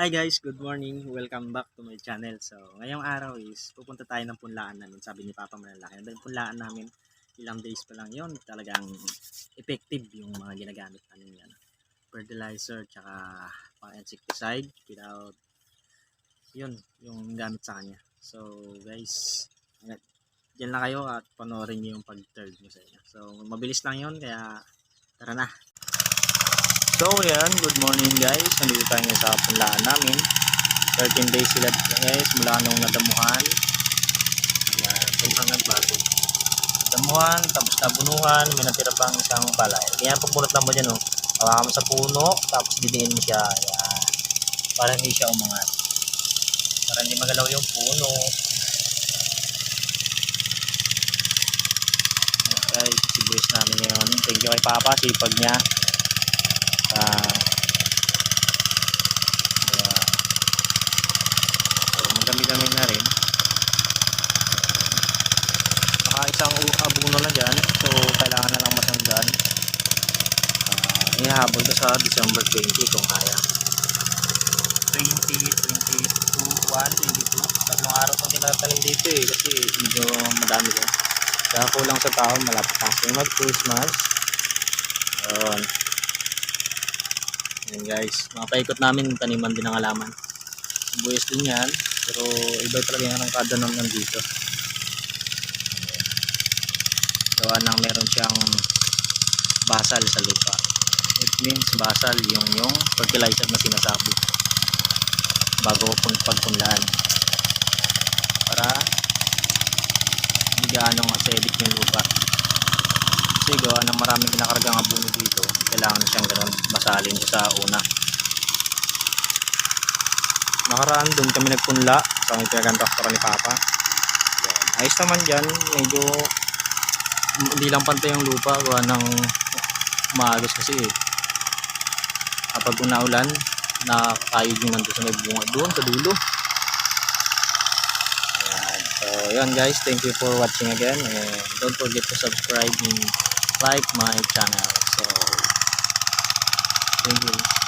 Hi guys, good morning. Welcome back to my channel. So, ngayong araw is pupunta tayo ng punlaan namin. Sabi ni Papa malalaki. Ang punlaan namin, ilang days pa lang yon Talagang effective yung mga ginagamit namin yan. Fertilizer, tsaka pang insecticide without yun, yung gamit sa kanya. So, guys, dyan lang kayo at panoorin nyo yung pag-third mo sa inyo. So, mabilis lang yon kaya tara na. So yan, good morning guys. Nandito tayo ngayon sa punlaan namin. 13 days sila guys mula nung nadamuhan. Ayan, sobrang nagbago. Nadamuhan, tapos nabunuhan, may natira pang isang palay. Kaya pagmulot lang mo dyan oh. Hawakan mo sa puno, tapos didiin mo siya. Ayan. Para hindi siya umangat. Para hindi magalaw yung puno. Guys, sibuyas namin ngayon. Thank you kay Papa, sipag niya. Ah. Kaya, so, magdami-dami na rin. Naka isang abuno na dyan. So, kailangan na lang matanggan. Ah, ihahabol ko sa December 20 kung kaya. 20, 22, 1, 22. Tatlong araw itong tinatanim dito eh. Kasi medyo madami din. Kaya kulang sa tao. Malapit na kasi mag-Christmas. Ayun. Ayan guys, mga paikot namin, taniman din ng halaman. Sibuyas din yan, pero iba talaga yung ang kada nang nandito. Ayan. Gawa nang meron siyang basal sa lupa. It means basal yung yung fertilizer na sinasabi bago pun pagpunlaan. Para hindi gaano acidic yung lupa. Kasi gawa ng maraming kinakargang abono dito, kailangan siyang ganun basalin siya sa una. Nakaraan doon kami nagpunla sa may pinagantraktora ni Papa. Yan. Ayos naman dyan, medyo hindi lang pantay yung lupa gawa ng maagos kasi eh. Kapag unaulan, nakakayod yung nandun sa may bunga doon sa dulo. Ayan. So, yun guys. Thank you for watching again. And don't forget to subscribe and like my channel. So, thank you.